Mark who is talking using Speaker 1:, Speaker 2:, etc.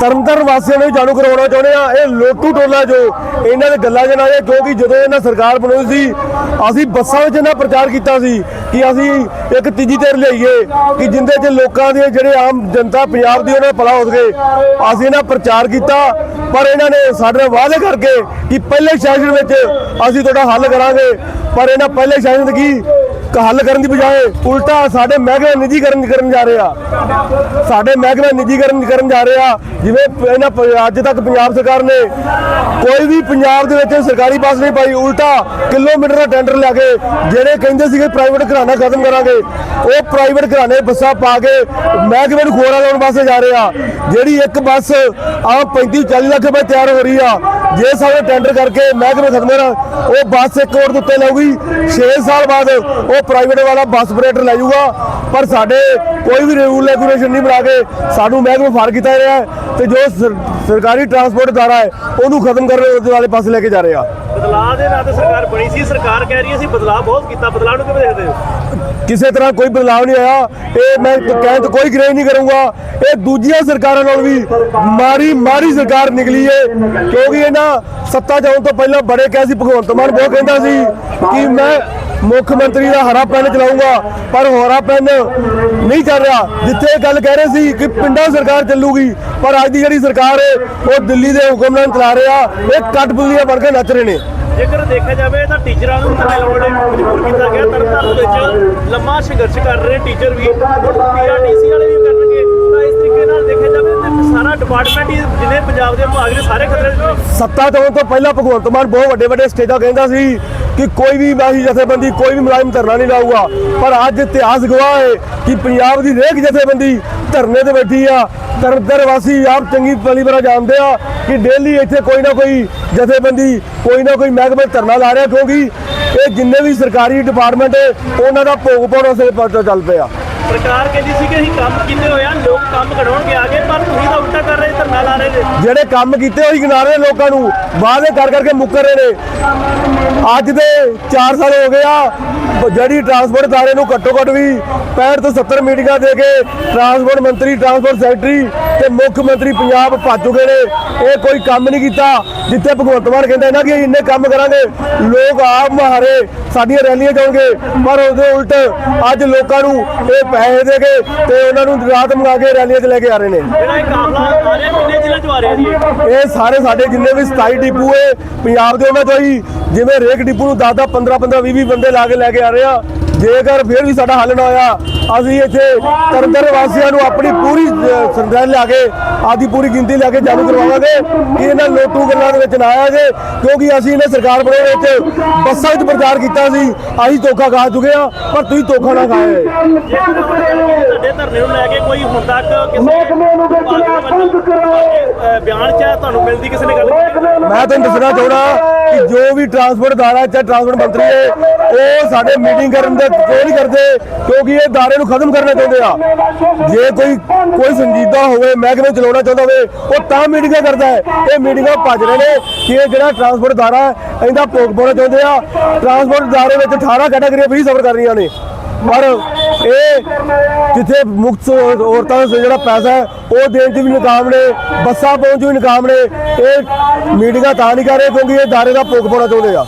Speaker 1: ਤਰਨਤਾਰਨ ਵਾਸੀਆਂ ਨੂੰ ਜਾਣੂ ਕਰਵਾਉਣਾ ਚਾਹੁੰਦੇ ਆ ਇਹ ਲੋਟੂ ਟੋਲਾ ਜੋ ਇਹਨਾਂ ਦੇ ਗੱਲਾਂ ਜਨਾ ਇਹ ਕਿਉਂਕਿ ਜਦੋਂ ਇਹਨਾਂ ਸਰਕਾਰ ਬਣਾਈ ਸੀ, ਅਸੀਂ ਬੱਸਾਂ ਵਿੱਚ ਇਹਨਾਂ ਪ੍ਰਚਾਰ ਕੀਤਾ ਸੀ ਕਿ ਅਸੀਂ ਇੱਕ ਤੀਜੀ ਧਿਰ ਲਿਆਈਏ, ਕਿ ਜਿੰਦੇ 'ਚ ਲੋਕਾਂ ਦੇ ਜਿਹੜੇ ਆਮ ਜਨਤਾ ਪੰਜਾਬ ਦੀ ਉਹਨਾਂ ਦਾ ਭਲਾ ਹੋ ਸਕੇ। ਅਸੀਂ ਇਹਨਾਂ ਪ੍ਰਚਾਰ ਕੀਤਾ, ਪਰ ਇਹਨਾਂ ਨੇ ਸਾਡੇ ਨਾਲ ਵਾਅਦੇ ਕਰਕੇ ਕਿ ਪਹਿਲੇ ਸੈਸ਼ਨ ਵਿੱਚ ਅਸੀਂ ਤੁਹਾਡਾ ਹੱਲ ਕਰਾਂਗੇ। ਪਰ ਇਹਨਾਂ ਪਹਿਲੇ ਸੈਸ਼ਨ ਕੀ ਹੱਲ ਕਰਨ ਦੀ ਬਜਾਏ ਉਲਟਾ ਸਾਡੇ ਮਹਿਕਮੇ ਨਿੱਜੀਕਰਨ ਕਰਨ ਜਾ ਰਹੇ। ਆ ਸਾਡੇ ਮਹਿਕਮੇ ਨਿੱਜੀਕਰਨ ਕਰਨ ਜਾ ਰਹੇ। ਆ ਜਿਵੇਂ ਇਹਨਾਂ ਅੱਜ ਤੱਕ ਪੰਜਾਬ ਸਰਕਾਰ ਨੇ ਕੋਈ ਵੀ ਪੰਜਾਬ ਦੇ ਵਿੱਚ ਸਰਕਾਰੀ ਬੱਸ ਨਹੀਂ ਪਾਈ। ਉਲਟਾ ਕਿਲੋਮੀਟਰ ਦਾ ਟੈਂਡਰ ਲੈ ਕੇ ਜਿਹੜੇ ਕਹਿੰਦੇ ਸੀਗੇ ਪ੍ਰਾਈਵੇਟ ਘਰਾਣਾ ਖਤਮ ਕਰਾਂਗੇ, ਉਹ ਪ੍ਰਾਈਵੇਟ ਘਰਾਣੇ ਬੱਸਾਂ ਪਾ ਕੇ ਮਹਿਕਮੇ ਨੂੰ ਖੋਰਾ ਲਾਉਣ ਵਾਸਤੇ ਜਾ ਰਹੇ। ਆ ਜਿਹੜੀ ਇੱਕ ਬੱਸ ਆ 35 40 ਲੱਖ ਰੁਪਏ ਤਿਆਰ ਹੋ ਰਹੀ ਆ ਜੇ ਸਾਰੇ ਟੈਂਡਰ ਕਰਕੇ ਮਹਿਕਮੇ ਖਤਮ ਕਰਾਂ ਉਹ ਬੱਸ ਇੱਕ ਕਰੋੜ ਦੇ ਉੱਤੇ ਲਾਊਗੀ। 6 ਸਾਲ ਬਾਅਦ ਉਹ ਪ੍ਰਾਈਵੇਟ ਵਾਲਾ ਬੱਸ ਆਪਰੇਟਰ ਲੈ ਜਾਊਗਾ। ਪਰ ਸਾਡੇ ਕੋਈ ਵੀ ਰੂਲ ਰੈਗੂਲੇਸ਼ਨ ਨਹੀਂ ਬਣਾ ਕੇ ਸਾਨੂੰ ਮਹਿਕਮੇ ਫਾਰ ਕੀਤਾ ਜਾ ਰਿਹਾ ਤੇ ਜੋ ਸਰਕਾਰੀ ਟਰਾਂਸਪੋਰਟ ਅਦਾਰਾ ਹੈ, ਉਹਨੂੰ ਖਤਮ ਕਰਨ ਦੇ ਵਾਲੇ ਪਾਸੇ ਲੈ ਕੇ ਜਾ ਰਹੇ। ਆ
Speaker 2: ਬਦਲਾਅ ਦੇ ਨਾਂ ਤੇ ਸਰਕਾਰ ਬਣੀ ਸੀ, ਸਰਕਾਰ ਕਹਿ ਰਹੀ ਹੈ ਬਦਲਾਅ ਬਹੁਤ ਕੀਤਾ। ਬਦਲਾਅ ਨੂੰ ਕਿਵੇਂ ਦੇਖਦੇ ਹੋ?
Speaker 1: ਕਿਸੇ ਤਰ੍ਹਾਂ ਕੋਈ ਬਦਲਾਅ ਨਹੀਂ ਆਇਆ। ਇਹ ਮੈਂ ਕਹਿਣ ਤੋਂ ਕੋਈ ਗ੍ਰਹਿ ਨਹੀਂ ਕਰੂੰਗਾ। ਇਹ ਦੂਜੀਆਂ ਸਰਕਾਰਾਂ ਨਾਲ ਵੀ ਮਾਰੀ ਮਾਰੀ ਸਰਕਾਰ ਨਿਕਲੀ ਏ। ਕਿਉਂਕਿ ਇਹਨਾਂ ਸੱਤਾ 'ਚ ਆਉਣ ਤੋਂ ਪਹਿਲਾਂ ਬੜੇ ਕਿਹਾ ਸੀ, ਭਗਵੰਤ ਮਾਨ ਬਹੁਤ ਕਹਿੰਦਾ ਸੀ ਕਿ ਮੈਂ ਮੁੱਖ ਮੰਤਰੀ ਦਾ ਹਰਾ ਪੈਨ ਚਲਾਉਂਗਾ ਪਰ ਹਰਾ ਪੈਨ ਨਹੀਂ ਚੱਲ ਰਿਹਾ। ਜਿੱਥੇ ਇਹ ਗੱਲ ਕਹਿ ਰਹੇ ਸੀ ਕਿ ਪਿੰਡਾਂ ਸਰਕਾਰ ਚੱਲੂਗੀ ਪਰ ਅੱਜ ਦੀ ਜਿਹੜੀ ਸਰਕਾਰ ਹੈ ਉਹ ਦਿੱਲੀ ਦੇ ਹੁਕਮ ਨਾਲ ਚਲਾ ਰਹੇ। ਇਹ ਕਟਪੁਤਲੀਆਂ ਬਣ ਕੇ ਨੱਚ ਰਹੇ ਨੇ।
Speaker 2: ਜੇਕਰ ਦੇਖਿਆ ਜਾਵੇ ਤਾਂ ਟੀਚਰਾਂ ਨੂੰ ਲਾਉਣ ਲਈ ਮਜਬੂਰ ਕੀਤਾ ਗਿਆ। ਤਰਨਤਾਰਨ ਵਿੱਚ ਲੰਮਾ ਸੰਘਰਸ਼ ਕਰ ਰਹੇ ਟੀਚਰ ਵੀ। ਪੀਆਰਟੀਸੀ ਵਾਲੇ ਵੀ ਕਰਨਗੇ। ਤਾਂ ਇਸ ਤਰੀਕੇ ਨਾਲ ਦੇਖਿਆ ਜਾਵੇ ਤਾਂ ਸਾਰਾ ਡਿਪਾਰਟਮੈਂਟ ਹੀ ਜਿੰਨੇ ਪੰਜਾਬ ਦੇ ਵਿਭਾਗ ਨੇ ਸਾਰੇ ਖਤਰੇ
Speaker 1: ਸੱਤਾ ਤੋਂ ਤੋਂ ਪਹਿਲਾਂ ਭਗਵੰਤ ਮਾਨ ਬਹੁਤ ਵੱਡੇ ਵੱਡੇ ਸਟੇਜਾਂ ਕਹਿੰਦਾ ਸੀ। ਕਿ ਕੋਈ ਵੀ ਮਾਹੀ ਜਥੇਬੰਦੀ, ਕੋਈ ਵੀ ਮੁਲਾਜ਼ਮ ਧਰਨਾ ਨਹੀਂ ਲਾਊਗਾ। ਪਰ ਅੱਜ ਇਤਿਹਾਸ ਗਵਾਹ ਹੈ ਕਿ ਪੰਜਾਬ ਦੀ ਹਰੇਕ ਜਥੇਬੰਦੀ ਧਰਨੇ ਤੇ ਬੈਠੀ ਆ। ਤਰਨਤਾਰਨ ਵਾਸੀ ਆਪ ਚੰਗੀ ਭਲੀ ਤਰ੍ਹਾਂ ਜਾਣਦੇ ਆ ਕਿ ਡੇਲੀ ਇੱਥੇ ਕੋਈ ਨਾ ਕੋਈ ਜਥੇਬੰਦੀ, ਕੋਈ ਨਾ ਕੋਈ ਮਹਿਕਮੇ ਧਰਨਾ ਲਾ ਰਿਹਾ ਕਿਉਂਕਿ ਇਹ ਜਿੰਨੇ ਵੀ ਸਰਕਾਰੀ ਡਿਪਾਰਟਮੈਂਟ ਹੈ, ਉਹਨਾਂ ਦਾ ਭੋਗ ਪਾਉਣ ਵਾਸਤੇ ਚੱਲ ਪਿਆ।
Speaker 2: ਸਰਕਾਰ ਕਹਿੰਦੀ ਸੀ ਕਿ ਅਸੀਂ ਕੰਮ ਕੀਤੇ ਹੋਏ ਆ, ਲੋਕ ਕੰਮ ਕਢਾਉਣਗੇ ਆਗੇ, ਪਰ ਤੁਸੀਂ ਤਾਂ ਉਲਟਾ ਕਰ ਰਹੇ, ਧਰਨਾ ਲਾ ਰਹੇ ਨੇ
Speaker 1: ਜਿਹੜੇ ਕੰਮ ਕੀਤੇ ਹੋਈ ਗਿਣਾ ਰਹੇ ਲੋਕਾਂ ਨੂੰ, ਵਾਅਦੇ ਕਰ ਕਰਕੇ ਮੁੱਕਰ ਰਹੇ ਨੇ। ਅੱਜ ਦੇ 4 ਸਾਲ ਹੋ ਗਏ ਆ, ਜਿਹੜੀ ਟਰਾਂਸਪੋਰਟ ਅਦਾਰੇ ਨੂੰ ਘੱਟੋ ਘੱਟ ਵੀ 65 ਤੋਂ 70 ਮੀਟਿੰਗਾਂ ਦੇ ਕੇ ਟਰਾਂਸਪੋਰਟ ਮੰਤਰੀ, ਟਰਾਂਸਪੋਰਟ ਸੈਕਟਰੀ ਤੇ ਮੁੱਖ ਮੰਤਰੀ ਪੰਜਾਬ ਭੱਜ ਚੁੱਕੇ ਨੇ। ਇਹ ਕੋਈ ਕੰਮ ਨਹੀਂ ਕੀਤਾ, ਜਿੱਥੇ ਭਗਵੰਤ ਮਾਨ ਕਹਿੰਦਾ ਨਾ ਕਿ ਅਸੀਂ ਇੰਨੇ ਕੰਮ ਕਰਾਂਗੇ, ਲੋਕ ਆਪ ਮਹਾਰੇ ਸਾਡੀਆਂ ਰੈਲੀਆਂ ਜਾਣਗੇ ਪਰ ਉਹਦੇ ਉਲਟ ਅੱਜ ਲੋਕਾਂ ਨੂੰ ਇਹ ਪੈਸੇ ਦੇ ਕੇ ਤੇ ਉਹਨਾਂ ਨੂੰ ਰਾਤ ਮੰਗਾ ਕੇ ਰੈਲੀਆਂ 'ਚ ਲੈ ਕੇ ਆ ਰਹੇ ਨੇ
Speaker 2: ਜਿਹੜਾ ਇਹ ਕਾਫਲਾ ਆ ਰਿਹਾ ਕਿੰਨੇ ਜ਼ਿਲ੍ਹੇ ਚੋਂ ਆ ਰਿਹਾ ਜੀ ਇਹ?
Speaker 1: ਇਹ ਸਾਰੇ ਸਾਡੇ ਜਿੰਨੇ ਵੀ 27 ਡਿਪੂ ਏ ਪੰਜਾਬ ਦੇ ਉਹਨਾਂ ਤੋਂ ਹੀ ਜਿਵੇਂ ਰੇਕ ਡਿਪੂ ਨੂੰ 10 10 15 15 20 20 ਬੰਦੇ ਲਾ ਕੇ ਲੈ ਕੇ ਆ ਰਹੇ ਆ ਜੇਕਰ ਫਿਰ ਵੀ ਸਾਡਾ ਹੱਲ ਨਾ ਹੋਇਆ, ਅਸੀਂ ਇੱਥੇ ਤਰਨਤਰ ਵਾਸੀਆਂ ਨੂੰ ਆਪਣੀ ਪੂਰੀ ਸੰਦੈਨ ਲਿਆ ਕੇ ਆਦੀ ਪੂਰੀ ਗਿਣਤੀ ਲਿਆ ਕੇ ਜਾਣੂ ਕਰਵਾਵਾਂਗੇ ਕਿ ਇਹਨਾਂ ਲੋਟੂ ਗੱਲਾਂ ਦੇ ਵਿੱਚ ਨਾ ਆਇਆ ਜੇ, ਕਿਉਂਕਿ ਅਸੀਂ ਇਹਨੇ ਸਰਕਾਰ ਬਣੇ ਵਿੱਚ ਬੱਸਾਂ ਵਿੱਚ ਪ੍ਰਚਾਰ ਕੀਤਾ ਸੀ, ਅਸੀਂ ਧੋਖਾ ਖਾ ਚੁੱਕੇ ਆ ਪਰ ਤੁਸੀਂ ਧੋਖਾ ਨਾ ਖਾਏ
Speaker 2: ਤੁਹਾਡੇ ਧਰਨੇ ਨੂੰ ਲੈ ਕੇ ਕੋਈ ਹੁਣ ਤੱਕ ਕਿਸੇ ਮਹਿਕਮੇ ਨੂੰ ਬਿਆਨ ਚ ਤੁਹਾਨੂੰ ਮਿਲਦੀ ਕਿਸੇ ਨੇ ਗੱਲ
Speaker 1: ਮੈਂ ਤੁਹਾਨੂੰ ਦੱਸਣਾ ਚਾਹੁੰਦਾ ਕਿ ਜੋ ਵੀ ਟਰਾਂਸਪੋਰਟ ਅਦਾਰਾ ਚਾਹੇ ਟਰਾਂਸਪੋਰਟ ਮੰਤਰੀ ਹੈ ਉਹ ਸਾਡੇ ਮੀਟਿੰਗ ਕਰਨ ਦੇ ਕੋਈ ਨਹੀਂ ਕਰਦੇ ਕਿਉਂਕਿ ਇਹ ਅਦਾਰੇ ਨੂੰ ਖਤਮ ਕਰਨਾ ਚਾਹੁੰਦੇ ਆ। ਜੇ ਕੋਈ ਕੋਈ ਸੰਜੀਦਾ ਹੋਵੇ ਮਹਿਕਮੇ ਚਲਾਉਣਾ ਚਾਹੁੰਦਾ ਹੋਵੇ ਉਹ ਤਾਂ ਮੀਟਿੰਗਾਂ ਕਰਦਾ ਹੈ। ਇਹ ਮੀਟਿੰਗਾਂ ਭੱਜ ਰਹੇ ਨੇ ਕਿ ਇਹ ਜਿਹੜਾ ਟਰਾਂਸਪੋਰਟ ਅਦਾਰਾ ਹੈ, ਇਹਦਾ ਭੋਗ ਪਾਉਣਾ ਚਾਹੁੰਦੇ ਆ। ਟਰਾਂਸਪੋਰਟ ਅਦਾਰੇ ਵਿੱਚ 18 ਕੈਟਾਗਰੀਆਂ ਫ੍ਰੀ ਸਫਰ ਕਰ ਰਹੀਆਂ ਨੇ। ਪਰ ਇਹ ਜਿੱਥੇ ਮੁਕਤ ਔਰਤਾਂ ਨੂੰ ਜਿਹੜਾ ਪੈਸਾ ਹੈ, ਉਹ ਦੇਣ 'ਚ ਵੀ ਨਾਕਾਮ ਨੇ, ਬੱਸਾਂ ਪਹੁੰਚ ਵੀ ਨਾਕਾਮ ਨੇ, ਇਹ ਮੀਟਿੰਗਾਂ ਤਾਂ ਨਹੀਂ ਕਰ ਰਹੇ ਕਿਉਂਕਿ ਇਹ ਦਾਰੇ ਦਾ ਭੋਗ ਪਾਉਣਾ ਚਾਹੁੰਦੇ ਆ।